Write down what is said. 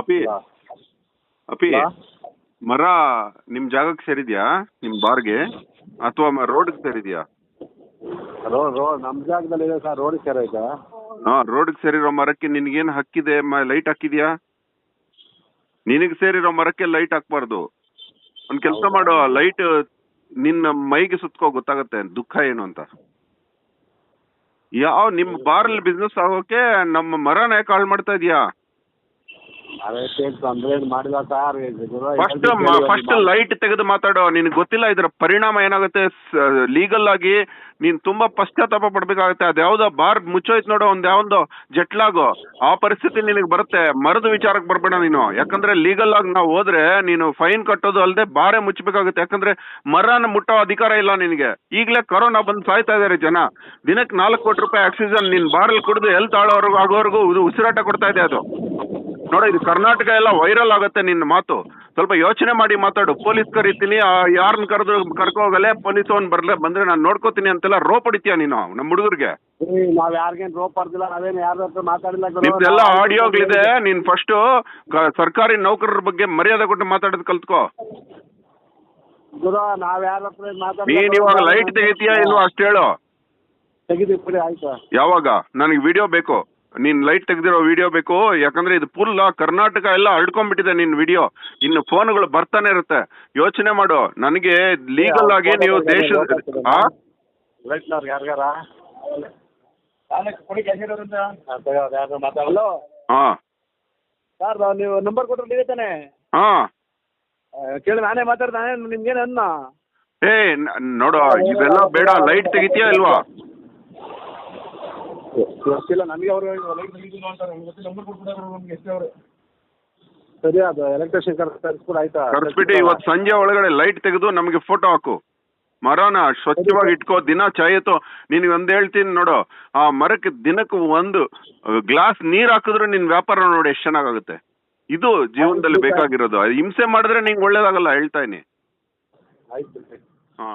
ಅಪಿ. ಅಪಿ? ಮರ ನಿಮ್ ಜಾಗಕ್ಕೆ ಸೇರಿದ್ಯಾ? ನಿಮ್ ಬಾರ್ಗೆ? ಅಥವಾ ರೋಡ್ಗೆ ಸೇರಿದ್ಯಾ? ರೋಡ್ ರೋಡ್ ನಮ್ಮ ಜಾಗದಲ್ಲಿ ಇದೆ ಸರ್ ರೋಡಿಗೆ ಸೇರೈತಾ ಹಾ ರೋಡ್ಗೆ ಸೇರಿರೋ ಮರಕ್ಕೆ ನಿನ್ಗೇನ್ ಹಕ್ಕಿದೆ ಲೈಟ್ ಹಾಕಿದ್ಯಾ? ನಿನಗೆ ಸೇರಿರೋ ಮರಕ್ಕೆ ಲೈಟ್ ಹಾಕ್ಬಾರ್ದು. ಒಂದ್ ಕೆಲಸ? ಮಾಡು ಲೈಟ್ ನಿನ್ನ ಮೈಗೆ ಸುತ್ಕೋ ಗೊತ್ತಾಗತ್ತೆ ದುಃಖ ಏನು ಅಂತ. ಯಾವ ನಿಮ್ ಬಾರಲ್ಲಿ ಬಿಸ್ನೆಸ್ ಆಗೋಕೆ ನಮ್ಮ ಮರನ ಯಾಕೆ ಹಾಳು ಮಾಡ್ತಾ ಇದೀಯಾ? ಅದಕ್ಕೆ ತೊಂದರೆ ಏನು ಮಾಡಿಲ್ಲ ಸರ್ ಫಸ್ಟ್ ಫಸ್ಟ್ ಲೈಟ್ ತೆಗೆದು ಮಾತಾಡೋ ನಿನಗೆ ಗೊತ್ತಿಲ್ಲ ಇದರ ಪರಿಣಾಮ ಏನಾಗುತ್ತೆ? ಲೀಗಲ್ ಆಗಿ ನೀನ್ ತುಂಬಾ ಪಶ್ಚಾತ್ತಾಪ ಪಡ್ಬೇಕಾಗತ್ತೆ. ಅದ್ಯಾವ್ದೋ ಬಾರ್ ಮುಚ್ಚೋಯ್ತು ನೋಡೋ ಒಂದ್ ಯಾವ್ದೋ ಜಟ್ಲಾಗೋ ಆ ಪರಿಸ್ಥಿತಿ ನಿನಗೆ ಬರುತ್ತೆ. ಮರದ ವಿಚಾರಕ್ಕೆ ಬರ್ಬೇಡ ನೀನು. ಯಾಕಂದ್ರೆ ಲೀಗಲ್ ಆಗಿ ನಾವು ಹೋದ್ರೆ ನೀನು ಫೈನ್ ಕಟ್ಟೋದು ಅಲ್ಲದೆ ಬಾರೇ ಮುಚ್ಚಬೇಕಾಗುತ್ತೆ ಯಾಕಂದ್ರೆ ಮರನ ಮುಟ್ಟೋ ಅಧಿಕಾರ ಇಲ್ಲ ನಿನಗೆ. ಈಗಲೇ ಕೊರೋನಾ ಬಂದು ಸಾಯ್ತಾ ಇದಾರೆ ಜನ. ದಿನಕ್ಕೆ ನಾಲ್ಕು ಕೋಟಿ ರೂಪಾಯಿ ಆಕ್ಸಿಜನ್ ನೀನ್ ಬಾರಲ್ಲಿ ಕುಡಿದು ಎಲ್ ತಾಳೋರ್ಗು ಆಗೋವರೆಗೂ ಉಸಿರಾಟ ಕೊಡ್ತಾ ಇದೆ ಅದು. ನೋಡು ಇದು ಕರ್ನಾಟಕ ಎಲ್ಲ ವೈರಲ್ ಆಗುತ್ತೆ ನಿನ್ನ ಮಾತು. ಸ್ವಲ್ಪ ಯೋಚನೆ ಮಾಡಿ ಮಾತಾಡು. ಪೊಲೀಸ್ ಕರಿತೀನಿ ಯಾರನ್ನ ಕರೆದು ಕರ್ಕೊ ಹೋಗಲೇ ಪೊಲೀಸ್ ಅವ್ನು ಬರ್ಲೆ ಬಂದ್ರೆ ನಾನು ನೋಡ್ಕೋತೀನಿ ಅಂತೆಲ್ಲ ರೋಪ್ ಹೊಡಿತೀಯ ನೀನು ನಮ್ಮ ಹುಡುಗರಿಗೆ? ನಾವ್ ಯಾರಿಗೇನು ರೋಪ್ ಬರ್ದಿಲ್ಲ ನಾವೇನು ಯಾರ ಹತ್ರ ಮಾತಾಡಿಲ್ಲ ನಿಮ್ದೆಲ್ಲ ಆಡಿಯೋಗಳಿದೆ ನೀನ್ ಫಸ್ಟ್ ಸರ್ಕಾರಿ ನೌಕರರ ಬಗ್ಗೆ ಮರ್ಯಾದೆ ಕೊಟ್ಟು ಮಾತಾಡೋದು ಕಲ್ತ್ಕೋ. ಗುರು ನಾವ್ ಯಾರ ಹತ್ರ ಮಾತಾಡಿಲ್ಲ ನೀನ್ ಇವಾಗ ಲೈಟ್ ತೆಗಿತೀಯಾ ಇಲ್ವಾ ಅಷ್ಟು ಹೇಳು. ತೆಗಿತೀವಿ ಬಿಡಿ ಆಯ್ತು? ಯಾವಾಗ? ನನಗೆ ವಿಡಿಯೋ ಬೇಕು. ನೀನ್ ಲೈಟ್ ತೆಗ್ದಿರೋ ವಿಡಿಯೋ ಬೇಕು ಯಾಕಂದ್ರೆ ಇದು ಫುಲ್ ಕರ್ನಾಟಕ ಎಲ್ಲ ಹರಡ್ಕೊಂಡ್ಬಿಟ್ಟಿದೆ ನಿನ್ ವಿಡಿಯೋ ಇನ್ನು ಫೋನ್ಗಳು ಬರ್ತಾನೆ ಇರುತ್ತೆ. ಯೋಚನೆ ಮಾಡು. ನನಗೆ ಲೀಗಲ್ ಆಗಿ ನೀವು ಹಾ. ಸರ್ ನೀವು ನಂಬರ್ ಕೊಟ್ಟರು ನೀವೇ ತಾನೆ? ಹಾ. ಕೇಳಿ ನಾನೇ ಮಾತಾಡ್ತಾನೆ ನಿಮ್ಗೇನು ಅನ್ನ? ಏ ನೋಡು ಇವೆಲ್ಲ ಬೇಡ. ಲೈಟ್ ತೆಗಿತೀಯಾ ಇಲ್ವಾ? ಗೊತ್ತಿಲ್ಲ ನನಗೆ ಅವ್ರು ಲೈಟ್ ತೆಗಿತೀನಿ ಅಂತಾರೆ ನಂಗೆ ನಂಬರ್ ಕೊಟ್ಬಿಟ್ಟಾರೆ ನಮ್ಗೆ ಎಷ್ಟೇ ಅವ್ರು. ಸರಿ ಅದು ಎಲೆಕ್ಟ್ರಿಷಿಯನ್ ಕರ್ಸ್ಬಿಟ್ಟು ಆಯ್ತಾ? ಕರ್ಸ್ಬಿಟ್ಟು ಇವತ್ತು ಸಂಜೆ ಒಳಗಡೆ ಲೈಟ್ ತೆಗೆದು ನಮಗೆ ಫೋಟೋ ಹಾಕು. ಮರನ ಸ್ವಚ್ಛವಾಗಿ ಇಟ್ಕೋ ದಿನ ಚಾಯತ್ತು ನಿನಗೆ ಒಂದ್ ಹೇಳ್ತೀನಿ ನೋಡು ಆ ಮರಕ್ಕೆ ದಿನಕ್ಕೆ ಒಂದು ಗ್ಲಾಸ್ ನೀರ್ ಹಾಕಿದ್ರೆ ನಿನ್ ವ್ಯಾಪಾರ ನೋಡಿ ಎಷ್ಟು ಚೆನ್ನಾಗಾಗುತ್ತೆ ಇದು ಜೀವನದಲ್ಲಿ ಬೇಕಾಗಿರೋದು. ಹಿಂಸೆ ಮಾಡಿದ್ರೆ ನಿಂಗೆ ಒಳ್ಳೇದಾಗಲ್ಲ ಹೇಳ್ತಾ ಇದೀನಿ ಆಯ್ತು. ಹಾ.